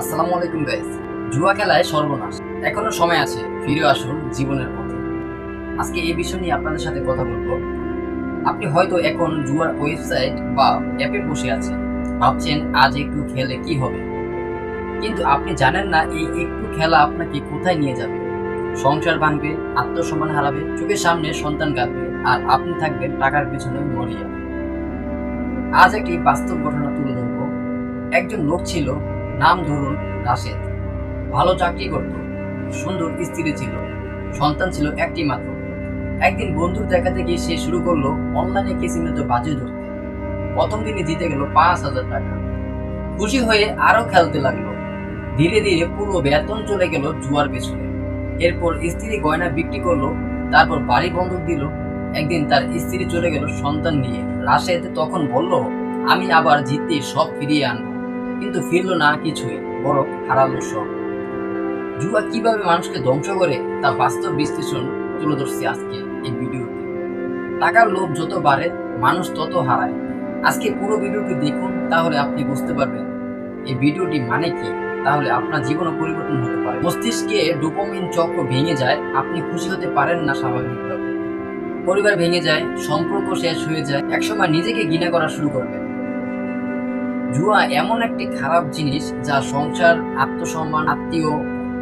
আসসালামু আলাইকুম গাইস জুয়া খেলায় সর্বনাশ। এখনও সময় আছে, ফিরে আসুন জীবনের পথে। আজকে এই বিষয় নিয়ে আপনাদের সাথে কথা বলব। আপনি হয়তো এখন জুয়ার ওয়েবসাইট বা অ্যাপে বসে আছেন। ভাবছেন, আজ একটু খেলে কি হবে? কিন্তু আপনি জানেন না, এই একটু খেলা আপনাকে কোথায় নিয়ে যাবে? সংসার ভাঙবে, আত্মসম্মান হারাবে, চোখের সামনে সন্তান কাঁদবে, আর আপনি থাকবেন টাকার পিছনে মরিয়া। আজ একটি বাস্তব ঘটনা তুলে ধরবো। একজন লোক ছিল নাম ধরুন রাশেদ। ভালো চাকরি করত, সুন্দর স্ত্রী ছিল, সন্তান ছিল একটি মাত্র। একদিন বন্ধুর দেখাতে গিয়ে সে শুরু করল অনলাইনে কেসিনোতে বাজে ধরতে। প্রথম দিনে জিতে গেল পাঁচ হাজার টাকা। খুশি হয়ে আরও খেলতে লাগল। ধীরে ধীরে পুরো বেতন চলে গেল জুয়ার পেছনে। এরপর স্ত্রী গয়না বিক্রি করল, তারপর বাড়ি বন্ধক দিল। একদিন তার স্ত্রী চলে গেল সন্তান নিয়ে। রাশেদ তখন বলল, আমি আবার জিততে সব ফিরিয়ে আনব। কিন্তু ফিরল না কিছুই, বরং হারালো সব। জুয়া কীভাবে মানুষকে ধ্বংস করে তা বাস্তব বিশ্লেষণ তুলে ধরছি আজকে এই ভিডিওতে। টাকার লোভ যত বাড়ে, মানুষ তত হারায়। আজকে পুরো ভিডিওটি দেখুন, তাহলে আপনি বুঝতে পারবেন এই ভিডিওটি মানে কি, তাহলে আপনার জীবনও পরিবর্তন হতে পারে। মস্তিষ্কে ডোপামিন চক্র ভেঙে যায়, আপনি খুশি হতে পারেন না স্বাভাবিকভাবে। পরিবার ভেঙে যায়, সম্পর্ক শেষ হয়ে যায়, একসময় নিজেকে ঘৃণা করা শুরু করবে জুয়া এমন একটি খারাপ জিনিস যা সংসার, আত্মসম্মান, আত্মীয়,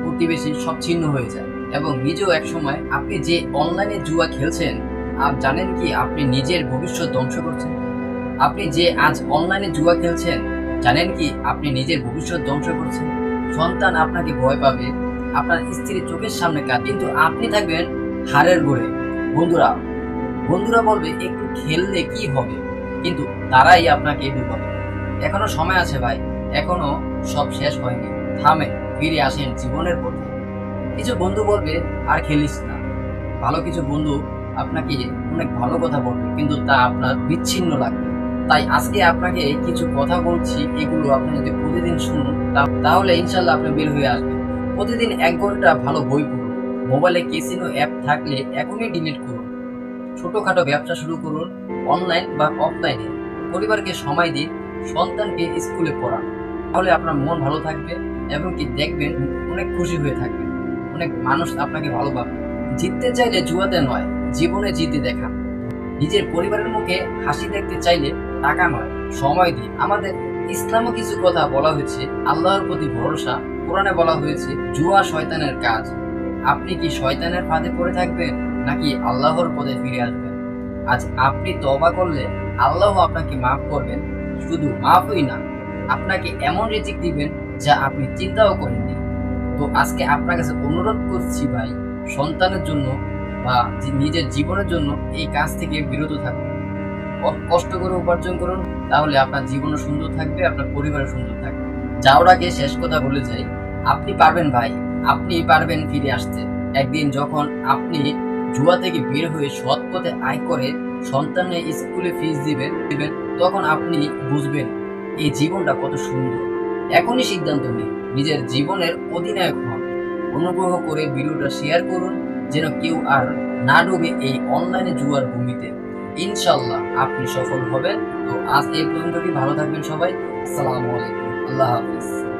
প্রতিবেশী সব ছিন্ন হয়ে যায়। এবং নিজেও একসময় আপনি যে অনলাইনে জুয়া খেলছেন, আর জানেন কি আপনি নিজের ভবিষ্যৎ ধ্বংস করছেন? আপনি যে আজ অনলাইনে জুয়া খেলছেন, জানেন কি আপনি নিজের ভবিষ্যৎ ধ্বংস করছেন? সন্তান আপনাকে ভয় পাবে, আপনার স্ত্রীর চোখের সামনে কাজ কিন্তু আপনি থাকবেন হারের গড়ে। বন্ধুরা বন্ধুরা বলবে, একটু খেললে কি হবে? কিন্তু তারাই আপনাকে ডুবাবে। এখনও সময় আছে ভাই। এখনও সব শেষ হয়নি। থামে, ফিরে আসেন জীবনের পথে। কিছু বন্ধু বলবে, আর খেলিস না। ভালো কিছু বন্ধু আপনাকে অনেক ভালো কথা বলবে, কিন্তু তা আপনার বিচ্ছিন্ন লাগবে। তাই আজকে আপনাকে কিছু কথা বলছি, এগুলো আপনি যদি প্রতিদিন শুনুন তাহলে ইনশাল্লাহ আপনি বের হয়ে আসবেন। প্রতিদিন এক ঘণ্টা ভালো বই পড়ুন। মোবাইলে কেসিনো অ্যাপ থাকলে এখনই ডিলিট করুন। ছোটখাটো ব্যবসা শুরু করুন, অনলাইন বা অফলাইনে। পরিবারকে সময় দিন সন্তানকে স্কুলে পড়ান। তাহলে আপনার মন ভালো থাকবে এবং কি দেখবেন অনেক খুশি হয়ে থাকবেন। অনেক মানুষ আপনাকে ভালোবাসবে। জিততে চাইলে জুয়াতে নয়, জীবনে জিতে দেখা নিজের পরিবারের মুখে হাসি দেখতে চাইলে টাকা নয়, সময় দিন। আমাদের ইসলামও কিছু কথা বলা হয়েছে, আল্লাহর প্রতি ভরসা। কোরআনে বলা হয়েছে, জুয়া শয়তানের কাজ। আপনি কি শয়তানের ফাঁদে পড়ে থাকবেন নাকি আল্লাহর পদে ফিরে আসবেন? আজ আপনি তবা করলে আল্লাহ আপনাকে মাফ করবেন। শুধু মাফই না, আপনাকে এমন রিজিক দিবেন যা আপনি চিন্তাও করেননি। তো আজকে আপনার কাছে অনুরোধ করছি ভাই, সন্তানের জন্য বা নিজের জীবনের জন্য এই কাজ থেকে বিরত থাকুন। কষ্ট করে উপার্জন করুন, তাহলে আপনার জীবনও সুন্দর থাকবে, আপনার পরিবারও সুন্দর থাকবে। যাওয়ার আগে শেষ কথা বলে যাই, আপনি পারবেন ভাই আপনি পারবেন ফিরে আসতে। একদিন যখন আপনি জুয়া থেকে বের হয়ে সৎ পথে আয় করে সন্তানের স্কুলে ফিস দিবেন দিবেন তখন আপনি বুঝবেন এই জীবনটা কত সুন্দর। এখনই সিদ্ধান্ত নিন, নিজের জীবনের অধিনায়ক হন। অনুগ্রহ করে ভিডিওটা শেয়ার করুন, যেন কেউ আর না ডুবে এই অনলাইনে জুয়ার ভূমিতে। ইনশাল্লাহ আপনি সফল হবেন। তো আজ এই পর্যন্তটি ভালো থাকবেন সবাই। আসসালামু আলাইকুম। আল্লাহ হাফিজ।